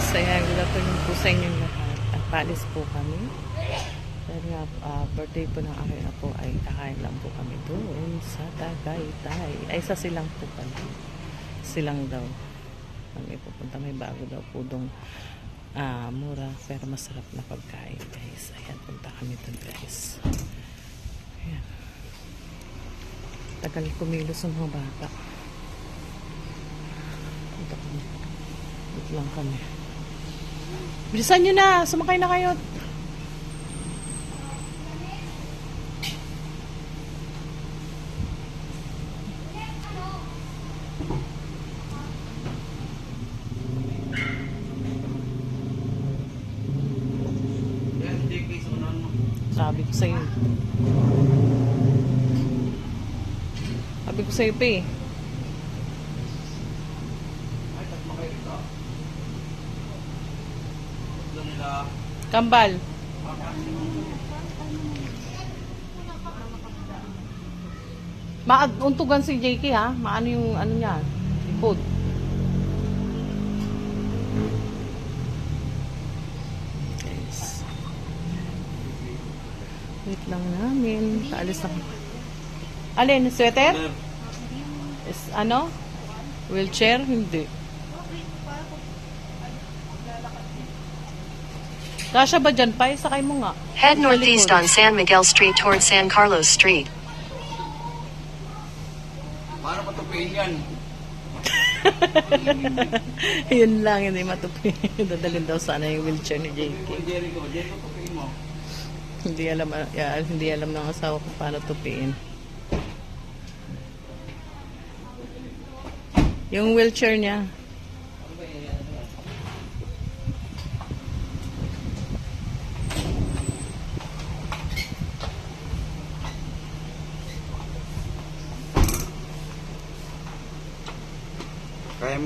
guys, ayan, good afternoon po sa inyong lahat. At palis po kami. Dahil nga, ah, birthday po ng aking apo ay kakain lang po kami doon sa Tagaytay. Ay, sa silang po pala. Silang daw. Kami pupunta, may bago daw po doon ah, mura pero masarap na pagkain guys. Ayan, punta kami doon guys. Ayan. Tagal kumilos ang mga bata. Punta kami. Dito lang kami. Bilisan nyo na! Sumakay na kayo! Sabi ko sa'yo. Sabi ko sa'yo pa eh. Ay, tatma kayo dito. Doon nila. Kambal. Mauntugan si JK ha. Maano yung ano niya. Likod. Guys. Wait lang namin. Paalis na. Alin? Sweater? Is, ano? Wheelchair? Hindi. Kasha ba dyan pa? Sakay mo nga. Head northeast on San Miguel Street toward San Carlos Street. Paano patupiin yan? Yun lang, hindi matupi. Dadalhin daw sana yung wheelchair ni JK. Hindi alam, ya, hindi alam ng asawa kung paano tupiin. Yung wheelchair niya.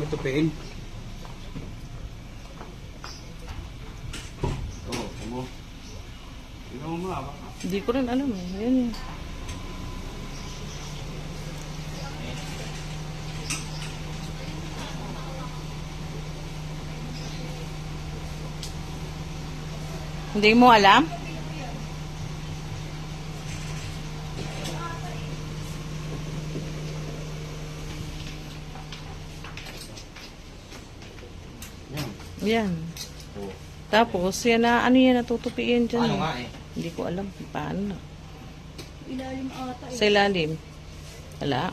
Mo tupiin? Oo, kumo. Tingnan mo mga baka. Hindi ko rin alam eh. Yun eh. Hindi mo alam? Yan. Oo. Tapos, yan na, ano yan, natutupiin dyan. Paano eh. nga eh? Hindi ko alam paano. Ilalim ata eh. Sa ilalim. Wala.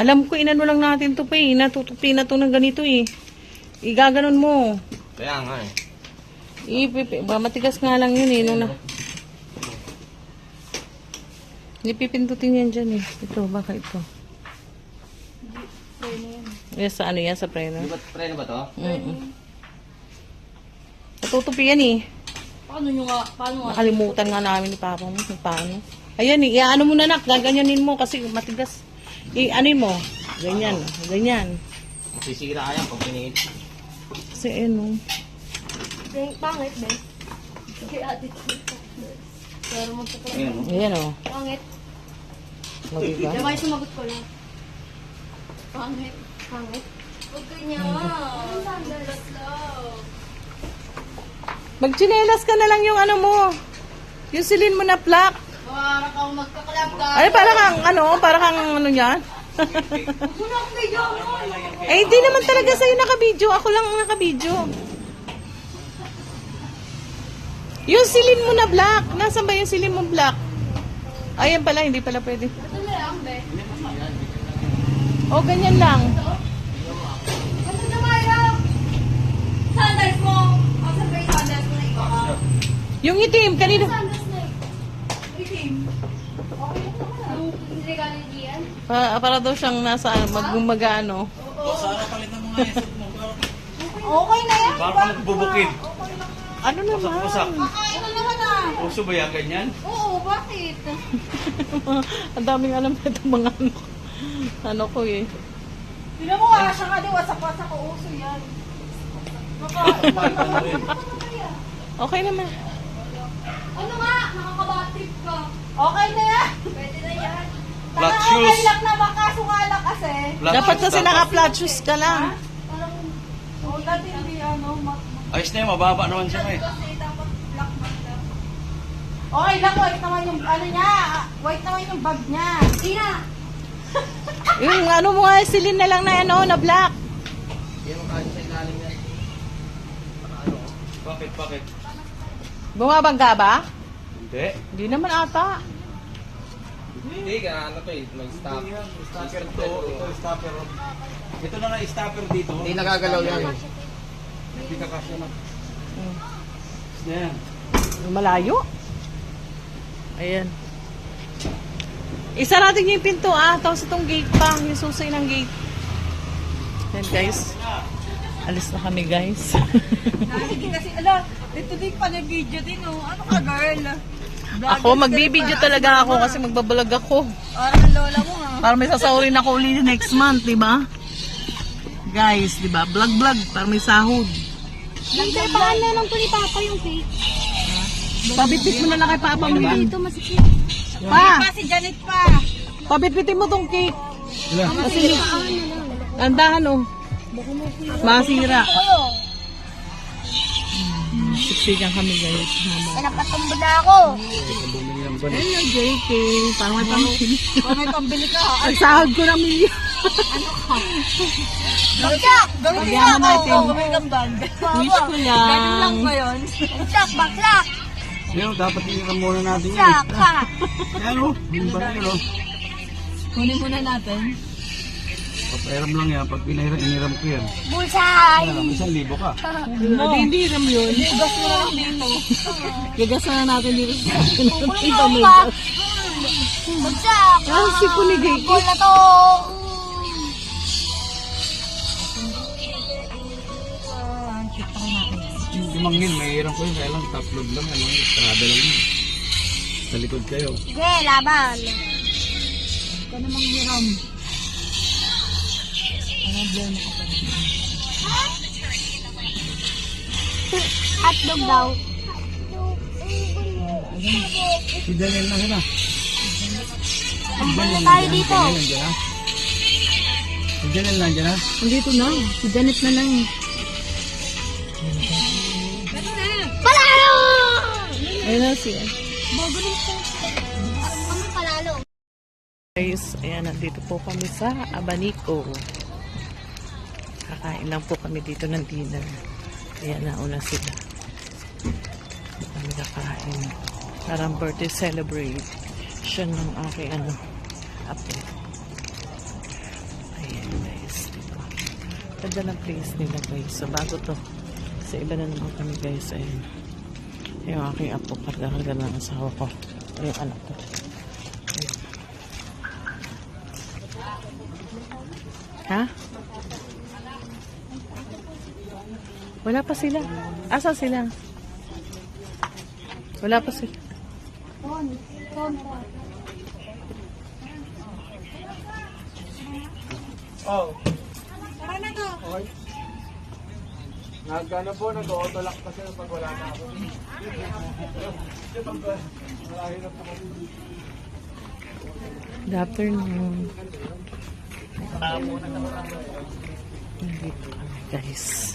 Alam ko, inano lang natin to pa eh. Natutupi na to ng ganito eh. Igaganon mo. Kaya nga eh. Ipipi, ba, matigas nga lang yun eh. Nung na... Hindi pipindutin yan dyan eh. Ito, baka ito. Yes, sa ano yan, sa preno. Di ba, preno ba to? Mm Natutupi yan eh. Paano nyo nga? Paano nga? Nakalimutan nga namin ni Papa mo kung paano. Ayan, eh, ano mo na nak, gaganyanin mo kasi matigas. I, ano mo? Ganyan, ganyan. Masisira ka yan pag piniit. Kasi ano, pangit, Ben. Sige, ate. Pero mo pa Ayan o. ayan o. Pangit. Oh, diba? Diba yung sumagot ko lang? Pangit. Pangit. Huwag ganyan. Sandals lang. Magchinelas ka na lang yung ano mo. Yung silin mo na plak. Para kang magkakalangga. Ay, para kang ano, para kang ano yan. Wala akong video mo. eh, hindi naman talaga sa'yo nakabidyo. Ako lang ang nakabidyo. Yung silin mo na black. Nasaan ba yung silin mo black? Ayan pala, hindi pala pwede. Ito na lang, Ben. O, ganyan lang. Ano na kayo? Sandals mo. Asan ba yung sandals mo na iba ka? Yung itim, kanino? Sandals na eh. Itim. Okay lang naman ah. Yung regalo ni Gian? Pa, para daw siyang nasa ano. Sana palit ng mga isip mo. Okay na yan. Para ka nagbubukid. Ano naman? Usak-usak. Kakain na naman ah. Puso ba yan ganyan? Oo, bakit? Ang daming alam na itong mga ano. Ano ko eh. Tinan mo ah, siya nga di, wasak-wasak ko uso yan. Lang naman. Okay naman. Ano nga? Nakakabatrip ka. Okay na yan. Pwede na yan. Black Baka shoes. Okay lang naman kaso nga lang kasi. Flat Dapat shoes kasi naka-flat shoes ka lang. Ayos na yun, mababa naman siya eh. Okay lang, white naman yung, ano niya, white naman yung bag niya. Tina! Yung ano mo nga, silin na lang na ano, na black. Bakit, bakit? Bumabangga ba? Hindi. Hindi naman ata. Hindi ka, ano to eh, may stop. Stopper to, ito stopper. Ito na nga stopper dito. Hindi nakagalaw yan. Hindi kakasya na. Hmm. Yan. Malayo. Ayan. Isa natin yung pinto ah. Tapos itong gate pa. Yung susay ng gate. Yan guys. Alis na kami guys. Hindi kasi, ala, dito din pa na video din, oh. Ano ka, girl? ako, magbibideo talaga ako kasi magbabalag ako. Parang ang lola mo, ha? Para may sasahurin ako ulit next month, di ba? Guys, di ba? Vlog-vlog para may sahod. Hindi, paano lang to ni Papa yung cake? Pabitbit mo na lang kay Papa mo yan. Dito masikip. Pa, Pa, si Janet pa. pabitbitin mo tong cake. Kasi, andahan oh. Masira. Siksikan kami guys. Mama. Ay, napatumbo na ako. Hello, JK. Parang may pamili. Kung may pambili ka? Ang sahod ko na million. Bagsak! Gawin niya ako. Oh, may gambang. Wish ko Ganun lang lang. ba yun? Bagsak, bagsak! Yan, dapat iniram muna natin yun. Bagsak, pa! Yan o, yung ba yun o. Kunin muna natin. Papairam lang yan, pag pinahiram, iniram ko yan. Bulsay! Alam, isang libo ka. Hindi, hindi ram yun. Gas mo lang dito. Gagas na natin dito sa Kunin mo pa! Bagsak! Ah, si Kunigay. Ball na to! Yung manghil, may hiram ko yun, kaya lang top load lang, ano, sarado lang yun. Sa likod kayo. Sige, laban! Hotdog daw. Si Daniel na ah. Bumili tayo dito. Si Daniel nandiyan ah. Nandito na. Si Janet na lang. Palalo! Ayun na siya. Kami palalo. Guys, ayan, nandito po kami sa Abanico. Kakain lang po kami dito ng dinner. Ayan, nauna sila. Kami kakain. Parang birthday celebration ng aking ano, apo. Ayan guys. Ganda ng place nila guys. So bago to, sa iba na naman kami guys. Ayan. Yung aking apo, karga-karga ng asawa ko. Yung anak ko. Ha? Wala pa sila. Asa sila? Wala pa sila. Oh. Nagano po, nag-autolock kasi pag wala na ako. Good afternoon. Guys.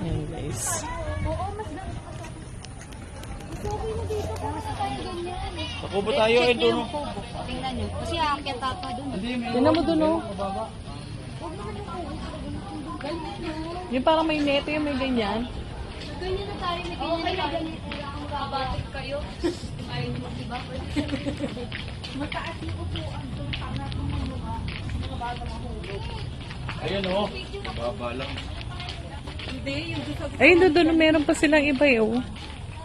Ayan guys. Pakubo tayo eh, doon. Tingnan nyo. Kasi aakyat ako dun. Tingnan mo dun oh. Yung parang may neto yung may ganyan. Ganyan na tayo. May ganyan na ganito. Ang babatik kayo. Ayaw nyo mag-iba. Mataas yung upuan. Doon tanga ko ng mukha. Mga bago mahulog. Ayun o. Baba lang. Ay, doon, doon, meron pa silang iba eh, oh.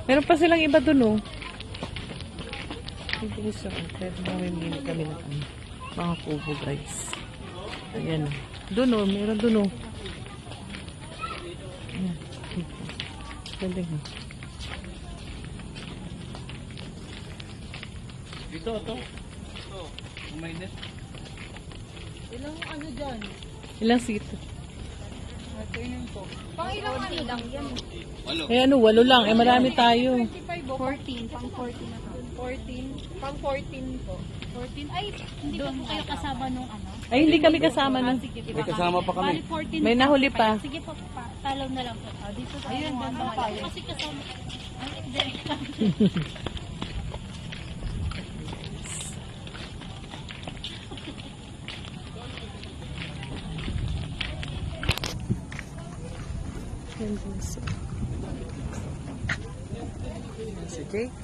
Meron pa silang iba doon, oh. Gusto ko. Pwede mamimili kami ng ano, mga kubo, guys. Ayan. Doon, oh. Meron doon, oh. Ayan. Galing, oh. Dito, ito. Ito. Umainit. Ilang ano dyan? Ilang seat? Ito yun po. Pang ilang ano lang yan. Eh ano, walo lang. Eh marami tayo. 14, pang 14 na. 14. Pang 14 po. 14, ay, hindi ko po kayo kasama nung ano. Ay, hindi kami kasama na. Sige, di May kasama pa kami. Bali, 14 May nahuli pa. Sige po, pa, talaw na lang po. Ah, dito tayo. Ayun, mga doon bawal. tayo. Kasi kasama. Ay, hindi. Si JK.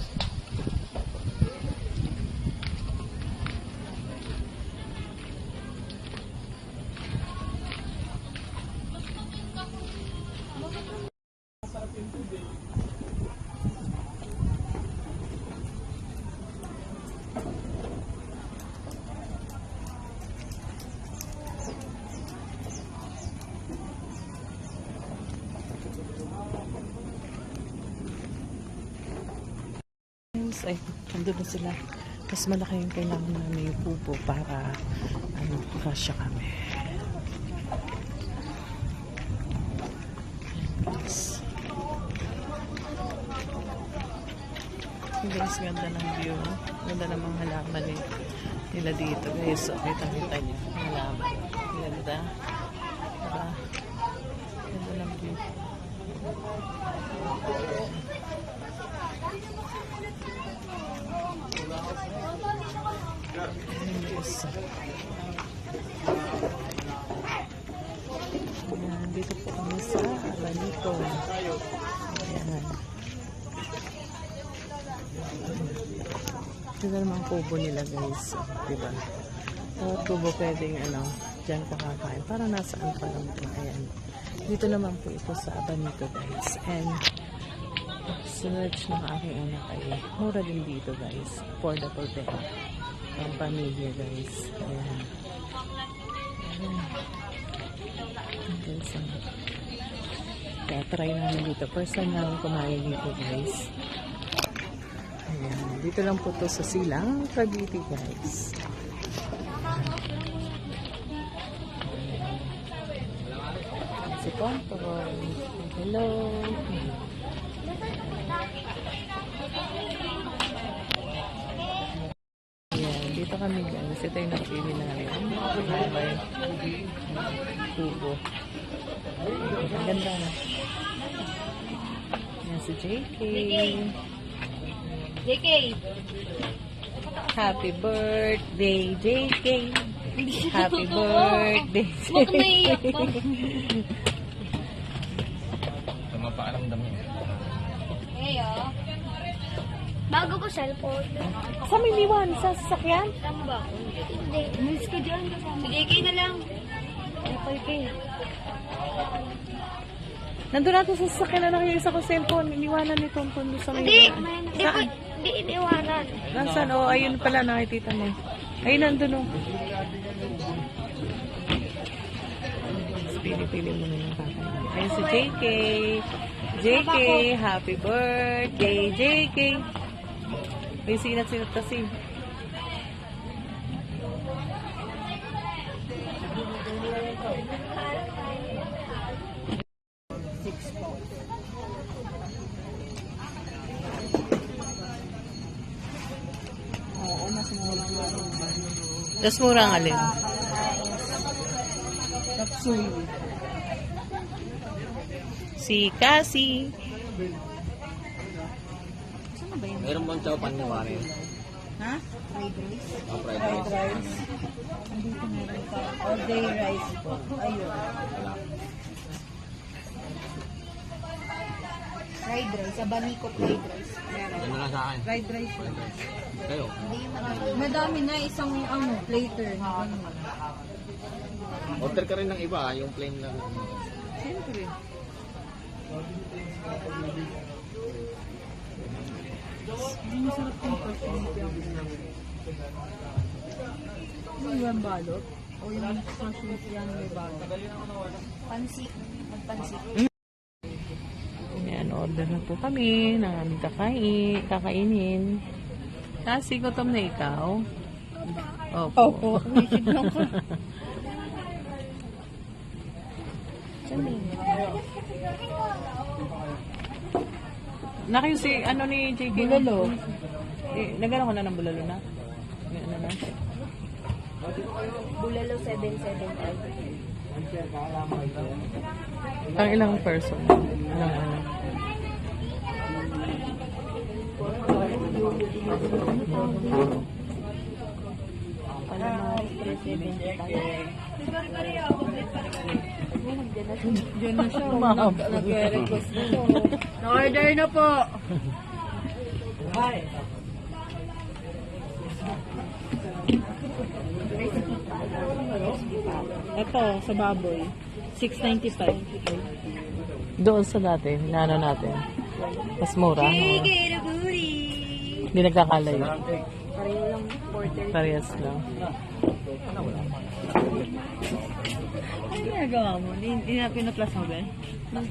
nandun na sila. Mas malaki yung kailangan namin yung pupo para ano, kasya kami. Guys. Guys, ganda ng view. Ganda ng mga halaman eh, nila dito. Guys, so, kita-kita niyo. Halaman. Ganda. Diba? Ganda ng view. Yes. Ayan, dito po kami sa Abanito. Ayan. Ito naman ang kubo nila guys. Diba? Bawat kubo pwedeng ano, dyan ka kakain. Para nasaan pa lang ito. Ayan. Dito naman po ito sa Abanito guys. And search ng aking anak ay mura din dito guys. Affordable din. Ang pamilya guys. Ayan. Ayan. Guys. Kaya try namin dito. First time namin kumain dito guys. Ayan. Dito lang po to sa Silang, Cavite guys. Si Tonton. Hello. Ayan, dito kami guys. Ito yung napili namin. Ay, may kubo. Ang ganda na. Ayan si JK. JK, Happy birthday, JK. Happy birthday, huwag ka naiiyak po. Tama pa alam dami. Eh, oh. Bago ko cellphone. Sa Miliwan, sa sasakyan? Tama ba? Hindi. Miss ko dyan. Si JK na lang. Ay, JK. Nandun natin sa sasakyan na nakikisa ko cellphone. Iniwanan ni Tonton doon sa Hindi. Miliwan. Hindi, Saan? hindi iniwanan. Nasaan? Oh, ayun pala, nakikita mo. Ayun, nandun oh. Pili-pili mo na yung kakain. Ayun si JK. JK, happy birthday, JK. May sinat-sinat kasi. Mas mura ang alin? Tapsoy. Si Cassie. Meron bang chow pan ni Mari? Ha? Oh, fried Fried rice. rice. Andito meron pa. All day rice po. Ayun. Fried rice. Abaniko fried rice. Yan na lang sa akin. Fried rice. Fried rice. Kayo? Madami na isang ano, plater. Order ka rin ng iba, ah, yung plain lang. Siyempre. Ang masarap yung perfume Ano yung balot? O yung mushroom yan may balot? Pansit. Magpansit. Ayan, order na po kami ng aming kakain, kakainin. Kasi gutom na ikaw? Opo. Opo, umisip lang ko. Naki si ano ni JK? Bulalo. Eh, nagano ko na ng bulalo na. May Ano na? Bulalo 775. Pang ilang person? Ilang ano? Diyan na siya. Nag- Nag-request na siya. Na-order na po. Ito, sa baboy. 695. Doon sa dati, naano natin. Mas mura. Hindi nagkakalayo. Pareho lang. Parehas lang. Ano ginagawa mo? Hindi na pinaplas mo ba?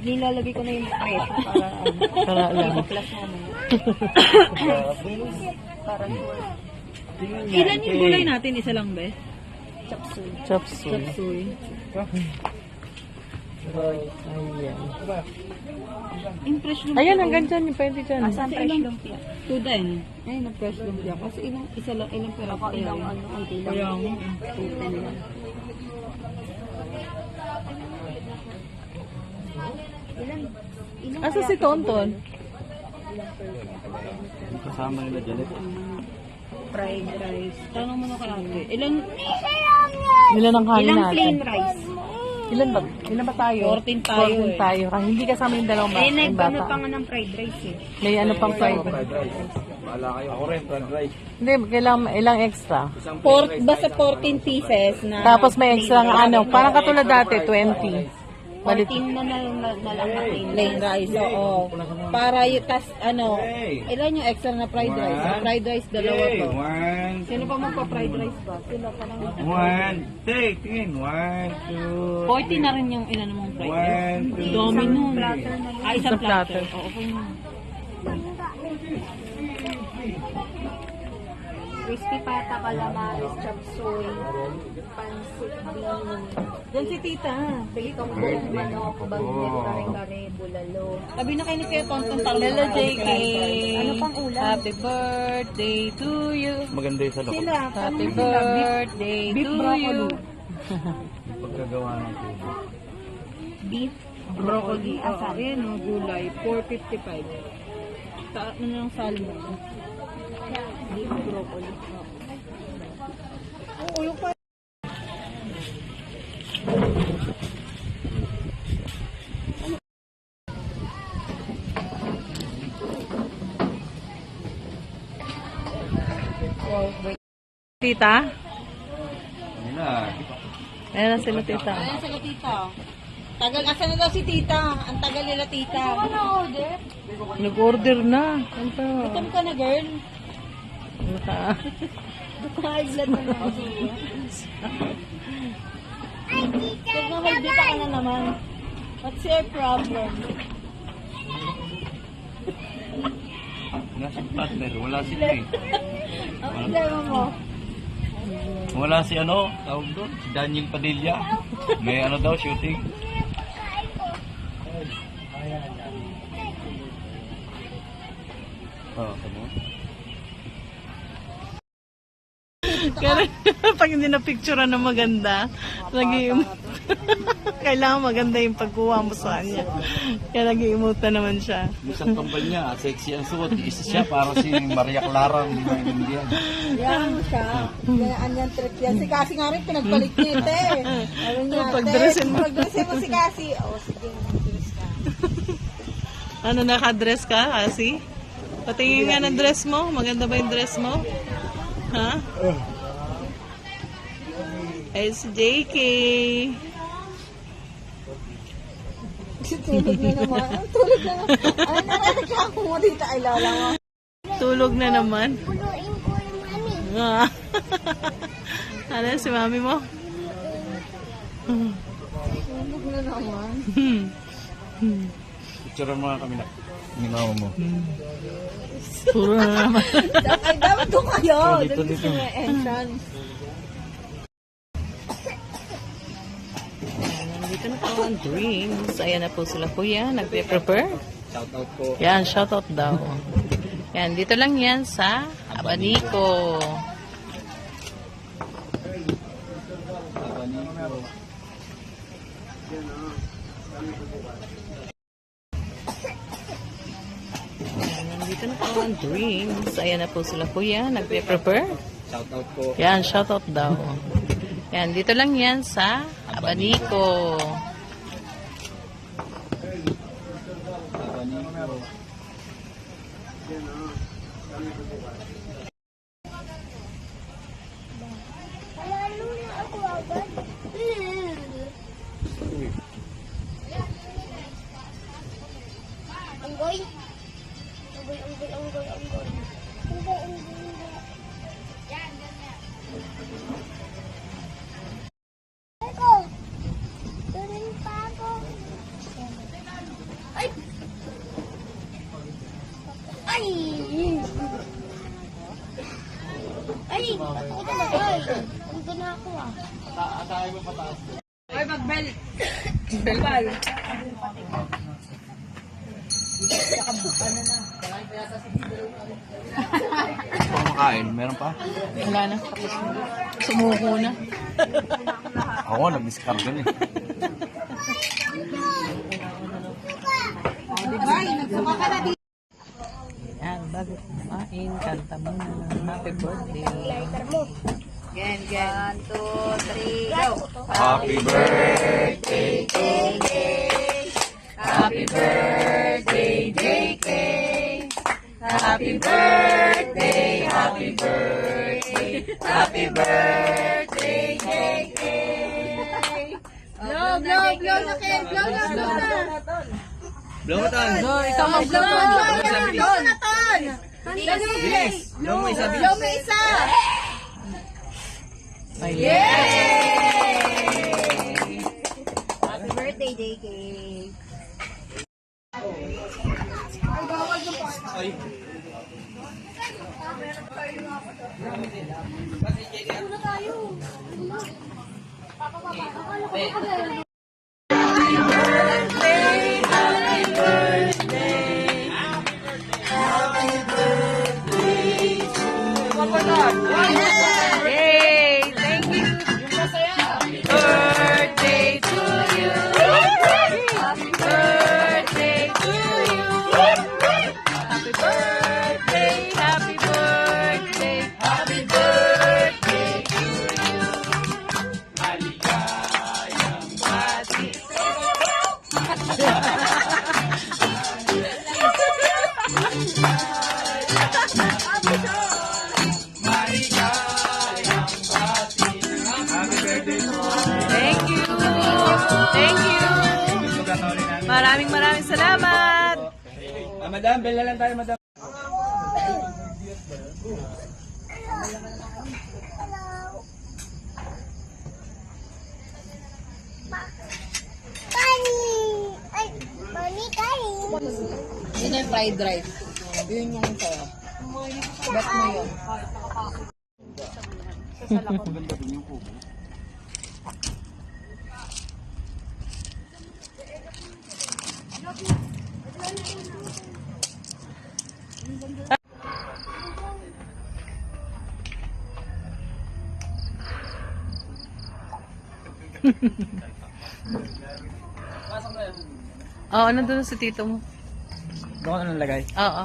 Nilalagay ko na yung presyo para ano. Para lang. Plus mo na. Para sure. Ilan yung gulay natin? Isa lang ba? Chop suey. Chapsuy. Ayan. Impress yung Ayan, hanggang dyan. Pwede dyan. Asan fresh lumpia? Two din. Ay, nag-press lumpia. Kasi ilang, isa lang, ilang pera Ako ilang ano, ang ilang. Kaya nga. 210 lang. Ilan? Ilan Asa si ito? Tonton? Kasama nila dyan. Fried rice. Tanong mo na kay ate. Ilan? Ilan ang kanin Ilang natin? plain rice? Ilan ba? Ilan ba tayo? 14 tayo 14 eh. tayo. Kasi hindi kasama yung dalawang ba- Eh, yung nag-ano bata. pa nga ng fried rice eh. May ano pang fried. Fried rice. Bahala kayo. Ako rin, fried rice. Hindi, kailangan ilang extra. Isang rice. basta 14 pieces na Tapos may extra nga ano. Parang katulad dati, 20. Malit. 14 na na, na, na lang na plain plain rice. Oo. Para yung tas, ano, ilan yung extra na fried rice? Fried rice, dalawa to. one, Sino pa magpa-fried rice ba? Sila pa lang. one, take, tingin, one, two, 40 na rin yung ilan mong fried rice. one, two, Dami nun. platter na Ah, isang platter. Oo, okay. Crispy pata, calamares, chop suey, pansit bean, Yan si tita. pilitong buong manok, bagnet, kare-kare, bulalo. Sabi na kayo ni Kuya Tonton para Hello, JK. Ano pang ulam? Happy birthday to you. Maganda yung sa loob. Sila, Happy birthday beef to broccoli. you. Pagkagawa ng tubo. Beef, Broccoli. Asan? Asan? Ayan o, gulay. 455. Ta ano ng salmon? Beef broccoli. Oo, yung pa. Tita? Ayun na. Ayan na sila tita. Ayan sila tita. Tagal, asan na daw si tita? Ang tagal nila tita. order? Nag-order na. Ano? Gutom ka na, girl. Naka... Blood na lang. Huwag na may ka na naman. What's your problem? Nasa partner, wala sila eh. Ang mo? Wala si ano, tawag doon, si Daniel Padilla. May ano daw, shooting. Oh, tamo. Kaya pag hindi na picture na maganda, lagi kailangan maganda yung pagkuha mo sa kanya. Kaya nag-iimuta naman siya. Isang kambal niya, sexy ang suot. Isa siya para si Maria Clara, hindi mo intindihan. Yan mo siya. Yan yung trip yan. Si Cassie nga rin, pinagpalit niya ito eh. Ano niya, Oh, pag-dressin mo. Pag-dressin mo si Cassie. O, oh, sige, mag-dress ka. Ano, naka-dress ka kasi? Patingin nga ng dress mo. Maganda ba yung dress mo? Ha? Ay, si JK. Tulog na naman. Tulog na naman. Ano narareklamo mo dito? Ay, mo. Tulog na naman. Ah. ano, si mami mo? Tulog na naman. Picture mo kami na. Ni mama mo. Puro na naman. Dapat doon kayo. Oh, dito, dito. may entrance. Na po ang drinks. Ayan na po sila kuya. Nagpe-prepare. Shout out po. Yan, shoutout daw. Yan, dito lang yan sa Abanico. Yan, nandito na po ang drinks. Ayan na po sila kuya. Nagpe-prepare. Shout out po. Yan, shoutout daw. Yan, dito lang yan sa Abanico. Unggoy. Bell. Kumakain, meron pa? Wala na. Sumuko na. Ako, nag-discard din eh. Diba? Yan, bago kumain, kanta muna happy birthday. Again, again. One, two, three, go. Happy birthday! Happy birthday, JK. Happy birthday, happy birthday, happy birthday, JK. Blow, blow, blow na, Ken. Blow na, blow na. Blow mo tan! No, ikaw mag-blow. Blow na, blow na, Ton. Blow mo isa, Blow mo isa. Happy birthday, JK. Yay! Oo, nandun si tito mo. Doon ka na nalagay. Oo.